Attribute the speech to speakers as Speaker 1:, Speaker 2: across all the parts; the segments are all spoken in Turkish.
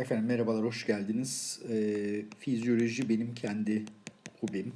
Speaker 1: Efendim merhabalar, hoş geldiniz. Ee, fizyoloji benim kendi hobim.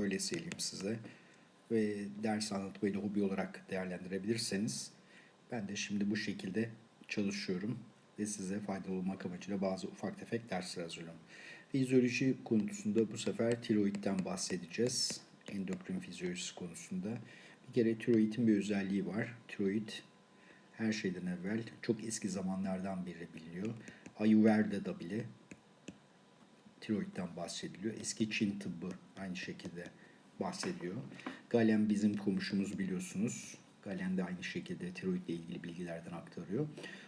Speaker 1: Öyle söyleyeyim size. Ve ders anlatmayı da hobi olarak değerlendirebilirseniz ben de şimdi bu şekilde çalışıyorum ve size faydalı olmak amacıyla bazı ufak tefek dersler hazırlıyorum. Fizyoloji konusunda bu sefer tiroidden bahsedeceğiz. Endokrin fizyolojisi konusunda. Bir kere tiroidin bir özelliği var. Tiroid her şeyden evvel çok eski zamanlardan beri biliniyor. Ayurveda'da bile tiroidden bahsediliyor. Eski Çin tıbbı aynı şekilde bahsediyor. Galen bizim komşumuz biliyorsunuz. Galen de aynı şekilde tiroidle ilgili bilgilerden aktarıyor.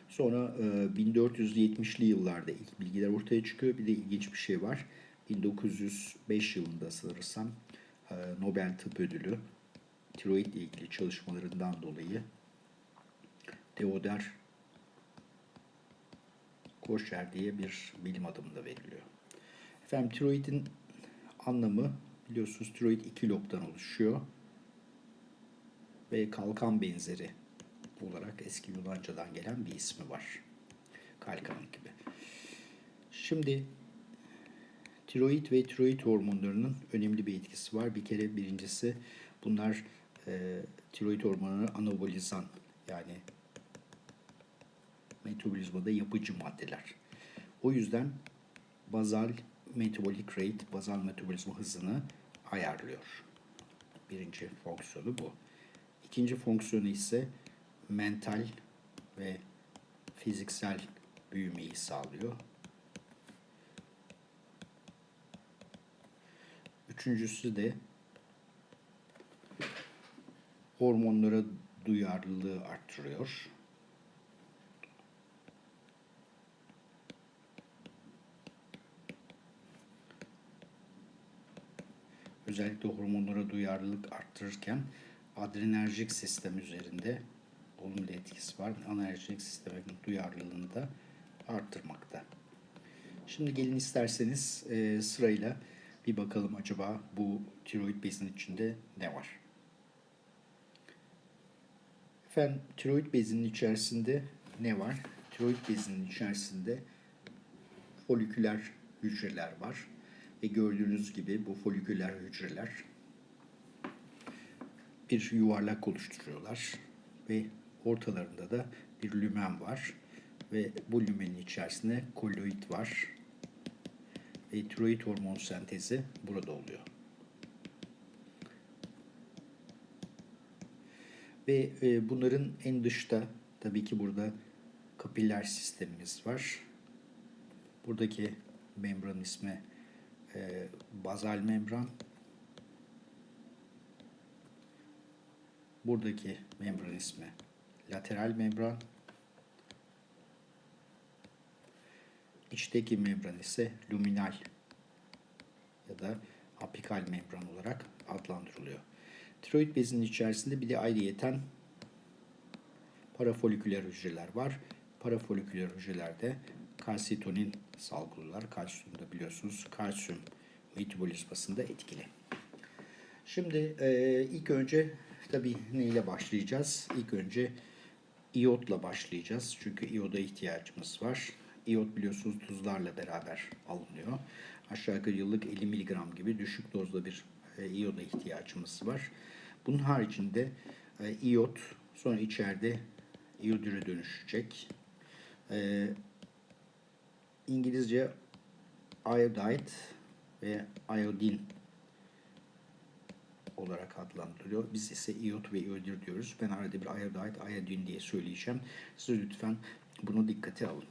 Speaker 1: Sonra e, 1470'li yıllarda ilk bilgiler ortaya çıkıyor. Bir de ilginç bir şey var. 1905 yılında sanırsam e, Nobel Tıp Ödülü tiroidle ilgili çalışmalarından dolayı Theodor Koşer diye bir bilim adamında veriliyor. Efendim tiroidin anlamı biliyorsunuz tiroid iki lobdan oluşuyor ve kalkan benzeri olarak eski Yunancadan gelen bir ismi var. Kalkan gibi. Şimdi tiroid ve tiroid hormonlarının önemli bir etkisi var. Bir kere birincisi bunlar e, tiroid hormonunu anabolizan yani metabolizmada yapıcı maddeler. O yüzden bazal metabolic rate, bazal metabolizma hızını ayarlıyor. Birinci fonksiyonu bu. İkinci fonksiyonu ise mental ve fiziksel büyümeyi sağlıyor. Üçüncüsü de hormonlara duyarlılığı arttırıyor. Özellikle hormonlara duyarlılık arttırırken adrenerjik sistem üzerinde olumlu etkisi var. Anerjik sistemin duyarlılığını da arttırmakta. Şimdi gelin isterseniz e, sırayla bir bakalım acaba bu tiroid bezinin içinde ne var? Efendim tiroid bezinin içerisinde ne var? Tiroid bezinin içerisinde foliküler hücreler var. Ve gördüğünüz gibi bu foliküler hücreler bir yuvarlak oluşturuyorlar ve ortalarında da bir lümen var ve bu lümenin içerisinde koloid var ve tiroid hormon sentezi burada oluyor. Ve e, bunların en dışta tabii ki burada kapiller sistemimiz var. Buradaki membran ismi e, bazal membran. Buradaki membran ismi lateral membran. İçteki membran ise luminal ya da apikal membran olarak adlandırılıyor. Tiroid bezinin içerisinde bir de ayrıyeten parafoliküler hücreler var. Parafoliküler hücrelerde kalsitonin salgılıyorlar. Kalsiyum biliyorsunuz kalsiyum metabolizmasında etkili. Şimdi e, ilk önce tabii neyle başlayacağız? İlk önce iyotla başlayacağız. Çünkü iyoda ihtiyacımız var. İyot biliyorsunuz tuzlarla beraber alınıyor. Aşağı yukarı yıllık 50 mg gibi düşük dozda bir e, iyoda ihtiyacımız var. Bunun haricinde e, iyot sonra içeride iyodüre dönüşecek. E, İngilizce iodide ve iodin olarak adlandırılıyor. Biz ise iot ve iodür diyoruz. Ben arada bir iodide, iodin diye söyleyeceğim. Siz lütfen bunu dikkate alın.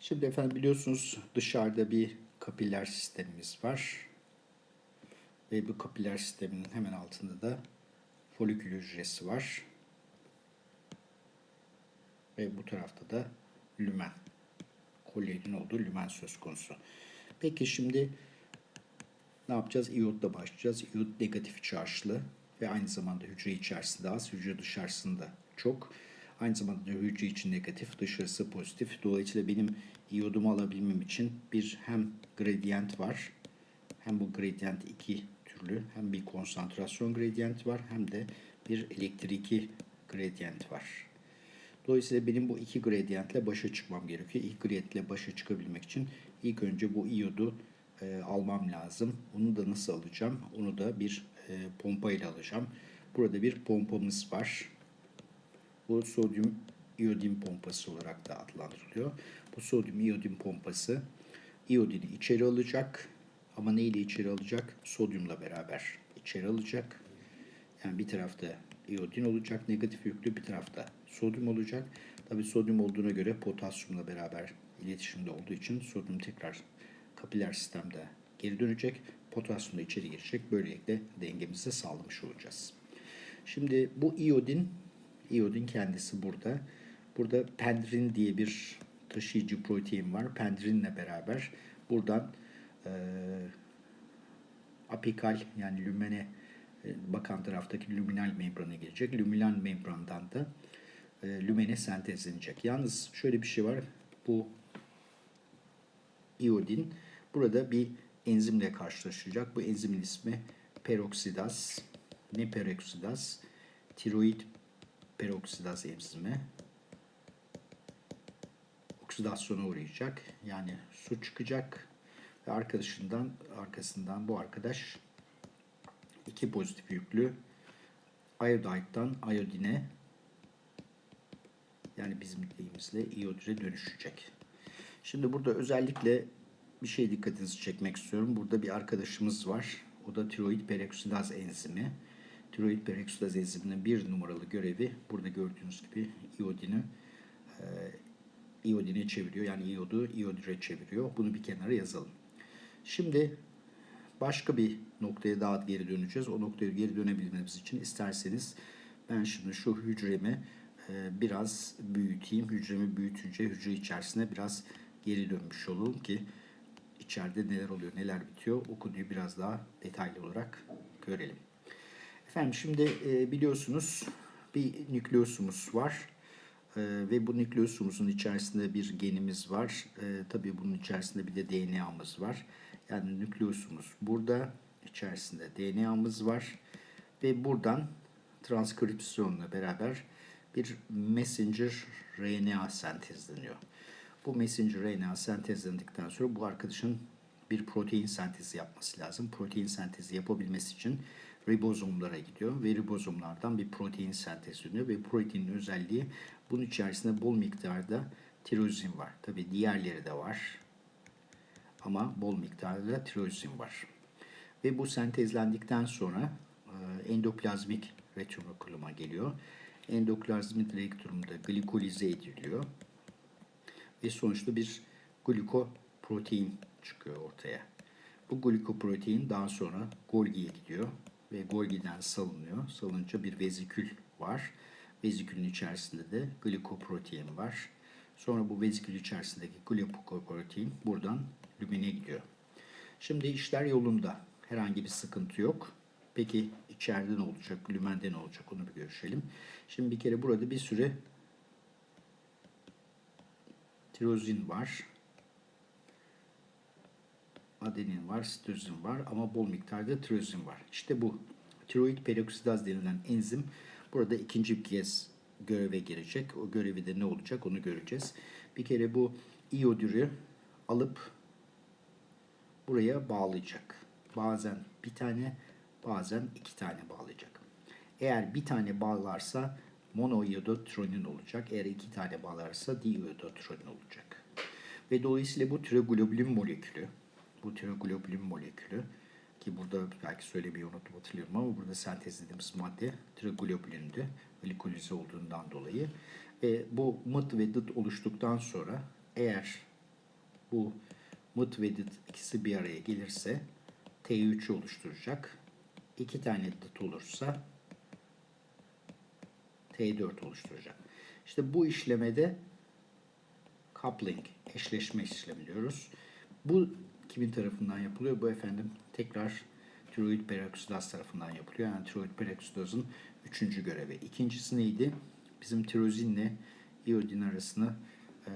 Speaker 1: Şimdi efendim biliyorsunuz dışarıda bir kapiller sistemimiz var. Ve bu kapiller sisteminin hemen altında da folikül hücresi var. Ve bu tarafta da lümen kolyenin olduğu lümen söz konusu. Peki şimdi ne yapacağız? İyotla başlayacağız. İyot negatif çarşlı ve aynı zamanda hücre içerisinde az, hücre dışarısında çok. Aynı zamanda hücre için negatif, dışarısı pozitif. Dolayısıyla benim iyodumu alabilmem için bir hem gradient var, hem bu gradient iki türlü, hem bir konsantrasyon gradient var, hem de bir elektriki gradient var. Dolayısıyla benim bu iki gradiyentle başa çıkmam gerekiyor. İlk gradiyentle başa çıkabilmek için ilk önce bu iyodu e, almam lazım. Onu da nasıl alacağım? Onu da bir e, pompa ile alacağım. Burada bir pompamız var. Bu sodyum iyodin pompası olarak da adlandırılıyor. Bu sodyum iyodin pompası iyodini içeri alacak. Ama neyle içeri alacak? Sodyumla beraber içeri alacak. Yani bir tarafta iyodin olacak negatif yüklü, bir tarafta sodyum olacak. Tabii sodyum olduğuna göre potasyumla beraber iletişimde olduğu için sodyum tekrar kapiler sistemde geri dönecek. Potasyum da içeri girecek. Böylelikle dengemizi sağlamış olacağız. Şimdi bu iyodin, iyodin kendisi burada. Burada pendrin diye bir taşıyıcı protein var. Pendrinle beraber buradan e, apikal yani lümene bakan taraftaki luminal membrana gelecek. Luminal membrandan da e, lümene sentezlenecek. Yalnız şöyle bir şey var. Bu iodin burada bir enzimle karşılaşacak. Bu enzimin ismi peroksidaz. Ne peroksidaz? Tiroid peroksidaz enzimi. Oksidasyona uğrayacak. Yani su çıkacak ve arkadaşından arkasından bu arkadaş iki pozitif yüklü iodide'dan iodine yani bizim deyimizle iyodine dönüşecek. Şimdi burada özellikle bir şey dikkatinizi çekmek istiyorum. Burada bir arkadaşımız var. O da tiroid peroksidaz enzimi. Tiroid peroksidaz enziminin bir numaralı görevi burada gördüğünüz gibi iyodini e, iyodine çeviriyor. Yani iyodu iyodire çeviriyor. Bunu bir kenara yazalım. Şimdi başka bir noktaya daha geri döneceğiz. O noktaya geri dönebilmemiz için isterseniz ben şimdi şu hücremi e, biraz büyüteyim. Hücremi büyütünce hücre içerisine biraz geri dönmüş olalım ki içeride neler oluyor, neler bitiyor o konuyu biraz daha detaylı olarak görelim. Efendim şimdi e, biliyorsunuz bir nükleosumuz var. Ee, ve bu nükleusumuzun içerisinde bir genimiz var. Tabii bunun içerisinde bir de DNA'mız var. Yani nükleusumuz burada, içerisinde DNA'mız var. Ve buradan transkripsiyonla beraber bir messenger RNA sentezleniyor. Bu messenger RNA sentezlendikten sonra bu arkadaşın bir protein sentezi yapması lazım. Protein sentezi yapabilmesi için ribozomlara gidiyor ve ribozomlardan bir protein sentezleniyor ve proteinin özelliği bunun içerisinde bol miktarda tirozin var. Tabi diğerleri de var ama bol miktarda tirozin var. Ve bu sentezlendikten sonra e, endoplazmik retikuluma geliyor. Endoplazmik retikulumda glikolize ediliyor. Ve sonuçta bir glikoprotein çıkıyor ortaya. Bu glikoprotein daha sonra Golgi'ye gidiyor ve Golgi'den salınıyor. Salınca bir vezikül var. Vezikülün içerisinde de glikoprotein var. Sonra bu vezikül içerisindeki glikoprotein buradan lümine gidiyor. Şimdi işler yolunda. Herhangi bir sıkıntı yok. Peki içeride ne olacak, lümende ne olacak onu bir görüşelim. Şimdi bir kere burada bir süre tirozin var. Adenin var, sitozin var ama bol miktarda tirozin var. İşte bu tiroid peroksidaz denilen enzim burada ikinci bir kez göreve girecek. O görevi de ne olacak onu göreceğiz. Bir kere bu iyodürü alıp buraya bağlayacak. Bazen bir tane, bazen iki tane bağlayacak. Eğer bir tane bağlarsa monoiyodotronin olacak. Eğer iki tane bağlarsa diiyodotronin olacak. Ve dolayısıyla bu tiroglobulin molekülü, bu tiroglobulin molekülü ki burada belki söylemeyi unuttum hatırlıyorum ama burada sentezlediğimiz madde tiroglobulindi. Glikolize olduğundan dolayı. Ve bu mıt ve dıt oluştuktan sonra eğer bu mıt ve dıt ikisi bir araya gelirse T3'ü oluşturacak. İki tane dıt olursa T4 oluşturacak. İşte bu işlemede coupling, eşleşme işlemi diyoruz. Bu kimin tarafından yapılıyor? Bu efendim tekrar tiroid peroksidaz tarafından yapılıyor. Yani tiroid peroksidazın üçüncü görevi. İkincisi neydi? Bizim tirozinle iodin arasını e,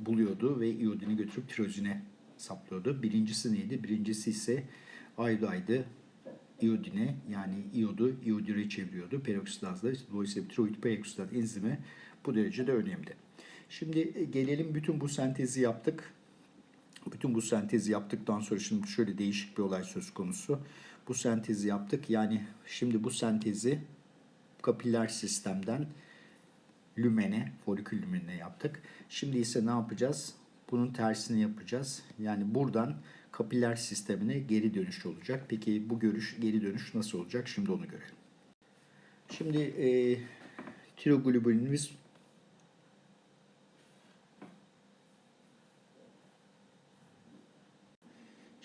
Speaker 1: buluyordu ve iodini götürüp tirozine saplıyordu. Birincisi neydi? Birincisi ise iodaydı iodine yani iodu iodire çeviriyordu peroksidazla. Dolayısıyla tiroid peroksidaz enzimi Bu derecede önemli. Şimdi e, gelelim bütün bu sentezi yaptık. Bütün bu sentezi yaptıktan sonra şimdi şöyle değişik bir olay söz konusu. Bu sentezi yaptık. Yani şimdi bu sentezi kapiller sistemden lümene, folikül lümenine yaptık. Şimdi ise ne yapacağız? Bunun tersini yapacağız. Yani buradan kapiller sistemine geri dönüş olacak. Peki bu görüş geri dönüş nasıl olacak? Şimdi onu görelim. Şimdi e, tiroglobulинimiz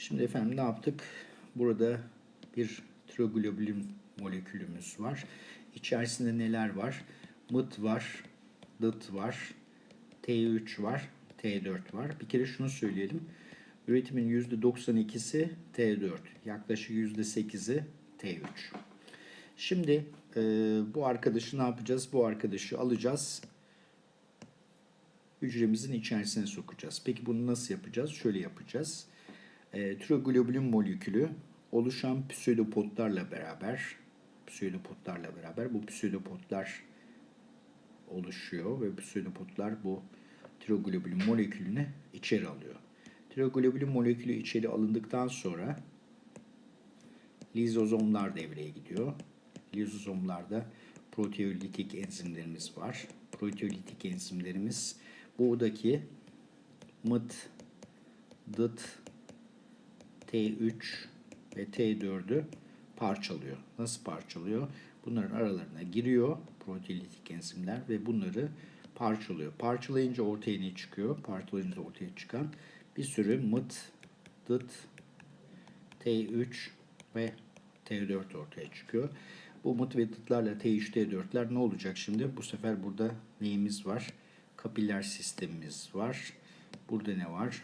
Speaker 1: Şimdi efendim ne yaptık? Burada bir tiroglobulin molekülümüz var. İçerisinde neler var? Mıt var, dıt var, T3 var, T4 var. Bir kere şunu söyleyelim. Üretimin %92'si T4, yaklaşık %8'i T3. Şimdi e, bu arkadaşı ne yapacağız? Bu arkadaşı alacağız. Hücremizin içerisine sokacağız. Peki bunu nasıl yapacağız? Şöyle yapacağız. E, tiroglobulin molekülü oluşan pseudopodlarla beraber pseudopodlarla beraber bu pseudopodlar oluşuyor ve pseudopodlar bu tiroglobulin molekülünü içeri alıyor. Tiroglobulin molekülü içeri alındıktan sonra lizozomlar devreye gidiyor. Lizozomlarda proteolitik enzimlerimiz var. Proteolitik enzimlerimiz buradaki mıt, dıt, T3 ve T4'ü parçalıyor. Nasıl parçalıyor? Bunların aralarına giriyor proteolitik enzimler ve bunları parçalıyor. Parçalayınca ortaya ne çıkıyor? Parçalayınca ortaya çıkan bir sürü mıt, dıt, T3 ve T4 ortaya çıkıyor. Bu mıt ve dıtlarla T3, T4'ler ne olacak şimdi? Bu sefer burada neyimiz var? Kapiller sistemimiz var. Burada ne var?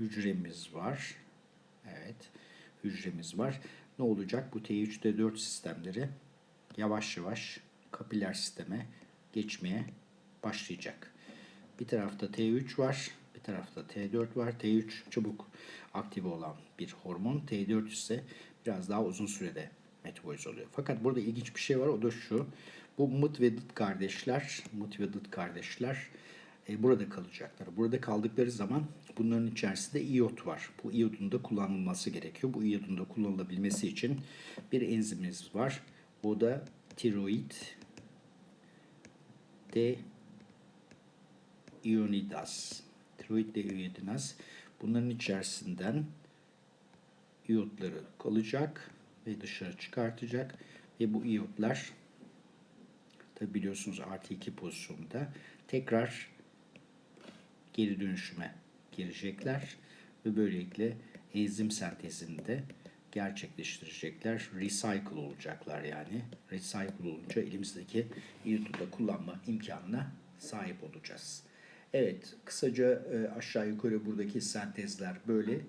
Speaker 1: Hücremiz var. Evet, hücremiz var. Ne olacak? Bu T3, T4 sistemleri yavaş yavaş kapiller sisteme geçmeye başlayacak. Bir tarafta T3 var, bir tarafta T4 var. T3 çabuk aktive olan bir hormon. T4 ise biraz daha uzun sürede metabolize oluyor. Fakat burada ilginç bir şey var. O da şu. Bu mıt ve dıt kardeşler, mıt ve dıt kardeşler e, burada kalacaklar. Burada kaldıkları zaman bunların içerisinde iot var. Bu iotun da kullanılması gerekiyor. Bu iotun da kullanılabilmesi için bir enzimimiz var. O da tiroid de ionidaz. Tiroid de ionidaz. Bunların içerisinden iyotları kalacak ve dışarı çıkartacak ve bu iyotlar tabi biliyorsunuz artı 2 pozisyonda tekrar geri dönüşüme girecekler ve böylelikle enzim sentezinde gerçekleştirecekler. Recycle olacaklar yani. Recycle olunca elimizdeki iyotu da kullanma imkanına sahip olacağız. Evet, kısaca e, aşağı yukarı buradaki sentezler böyle.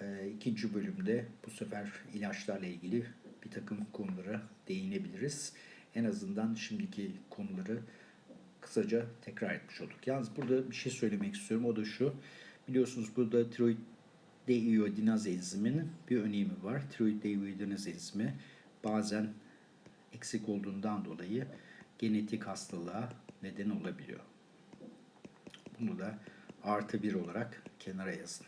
Speaker 1: E, ikinci bölümde bu sefer ilaçlarla ilgili bir takım konulara değinebiliriz. En azından şimdiki konuları kısaca tekrar etmiş olduk. Yalnız burada bir şey söylemek istiyorum. O da şu. Biliyorsunuz burada tiroid deiodinaz enziminin bir önemi var. Tiroid deiodinaz enzimi bazen eksik olduğundan dolayı genetik hastalığa neden olabiliyor. Bunu da artı bir olarak kenara yazın.